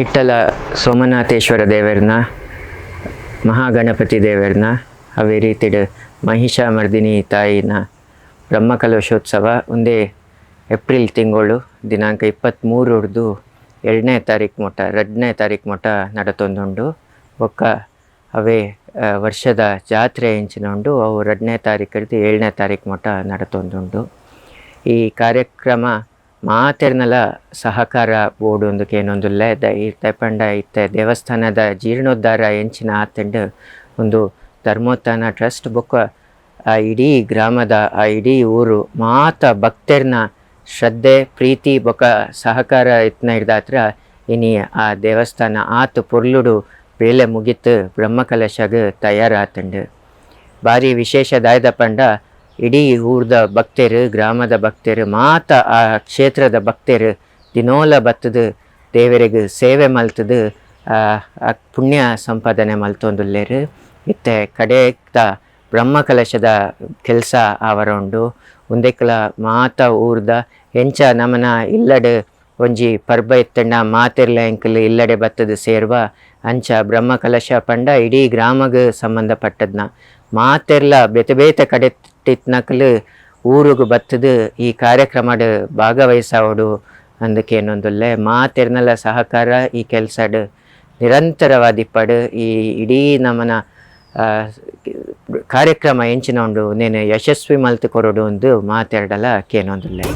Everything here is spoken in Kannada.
ಇಟ್ಟಲ ಸೋಮನಾಥೇಶ್ವರ ದೇವರನ್ನ, ಮಹಾಗಣಪತಿ ದೇವರನ್ನ, ಅವೇ ರೀತಿಡ್ ಮಹಿಷಾಮರ್ದಿನಿ ತಾಯಿನ ಬ್ರಹ್ಮಕಲಶೋತ್ಸವ ಒಂದೇ ಏಪ್ರಿಲ್ ತಿಂಗಳು, ದಿನಾಂಕ ಇಪ್ಪತ್ತ್ಮೂರರದು ಎರಡನೇ ತಾರೀಕು ಮೊಟ್ಟ ಎರಡನೇ ತಾರೀಕು ಮೊಟ್ಟ ನಡತೊಂದುಂಡು ಒಕ್ಕ ಅವೇ ವರ್ಷದ ಜಾತ್ರೆ ಹೆಂಚಿನೊಂಡು ಅವು ಎರಡನೇ ತಾರೀಕದ್ದು ಏಳನೇ ತಾರೀಕು ಮೊಟ್ಟ ನಡತೊಂದುಂಡು ಈ ಕಾರ್ಯಕ್ರಮ ಮಾತೆರ್ನಲ ಸಹಕಾರ ಬೋರ್ಡ್ ಒಂದು ಏನೊಂದುಲ್ಲೆ ದ ಇತ್ತೆ ಪಂಡ ಇತ್ತೆ, ದೇವಸ್ಥಾನದ ಜೀರ್ಣೋದ್ಧಾರ ಎಂಚಿನ ಆತಂಡ ಒಂದು ಧರ್ಮೋತ್ಥಾನ ಟ್ರಸ್ಟ್ ಬೊಕ್ಕ ಆ ಇಡೀ ಗ್ರಾಮದ ಆ ಇಡೀ ಊರು ಮಾತ ಭಕ್ತರ್ನ ಶ್ರದ್ಧೆ, ಪ್ರೀತಿ ಬೊಕ ಸಹಕಾರ ಇತ್ನ ಹಿಡ್ದಾತ್ರ ಇನಿ ಆ ದೇವಸ್ಥಾನ ಆತು ಪೊರ್ಲುಡು ಬೇಲೆ ಮುಗಿತು ಬ್ರಹ್ಮಕಲಶಗ ತಯಾರಾತಂಡು. ಭಾರಿ ವಿಶೇಷದಾಯದ ಪಂಡ ಇಡೀ ಊರ್ದ ಭಕ್ತರು, ಗ್ರಾಮದ ಭಕ್ತರು, ಮಾತ ಆ ಕ್ಷೇತ್ರದ ಭಕ್ತರು, ದಿನೋಲ ಬತ್ತದು, ದೇವರಿಗೆ ಸೇವೆ ಮಲ್ತದು ಪುಣ್ಯ ಸಂಪಾದನೆ ಮಲ್ತೊಂದುಲ್ಲೇರು. ಇತ್ತೆ ಬ್ರಹ್ಮ ಬ್ರಹ್ಮಕಲಶದ ಕೆಲಸ ಆವರ ಉಂಡು ಉಂದೆಕ್ಲ ಮಾತ ಊರ್ದ ಎಂಚ ನಮನ ಇಲ್ಲಡ್ ಒಂಜಿ ಪರ್ಬ ಎತ್ತಣ್ಣ ಮಾತೆರ್ಲ ಎಂಕಲ್ ಇಲ್ಲಡೆ ಬತ್ತದ ಸೇರ್ವ, ಅಂಚ ಬ್ರಹ್ಮ ಕಲಶ ಪಂಡ ಇಡೀ ಗ್ರಾಮಗ್ ಸಂಬಂಧಪಟ್ಟದ್ನ. ಮಾತೆರ್ಲ ಬೇತೆ ಬೇತೆ ಕಡೆ ಬತ್ತದ ಊರುಗು ಬತ್ತದು ಈ ಕಾರ್ಯಕ್ರಮಡ್ ಭಾಗವಹಿಸಾವಡು ಅಂದಕ್ಕೇನೊಂದುಲ್ಲೆ ಮಾತೆರ್ನಲ ಸಹಕಾರ ಈ ಕೆಲಸಡ್ ನಿರಂತರವಾದಿಪ್ಪಡ್ ಈ ಇಡೀ ನಮನ ಕಾರ್ಯಕ್ರಮ ಎಂಚಿನ ಉಂಡು ನೇನು ಯಶಸ್ವಿ ಮಲ್ತು ಕೊರಡು ಒಂದು ಮಾತಾಡಲ ಕೇನೊಂದುಲ್ಲೆ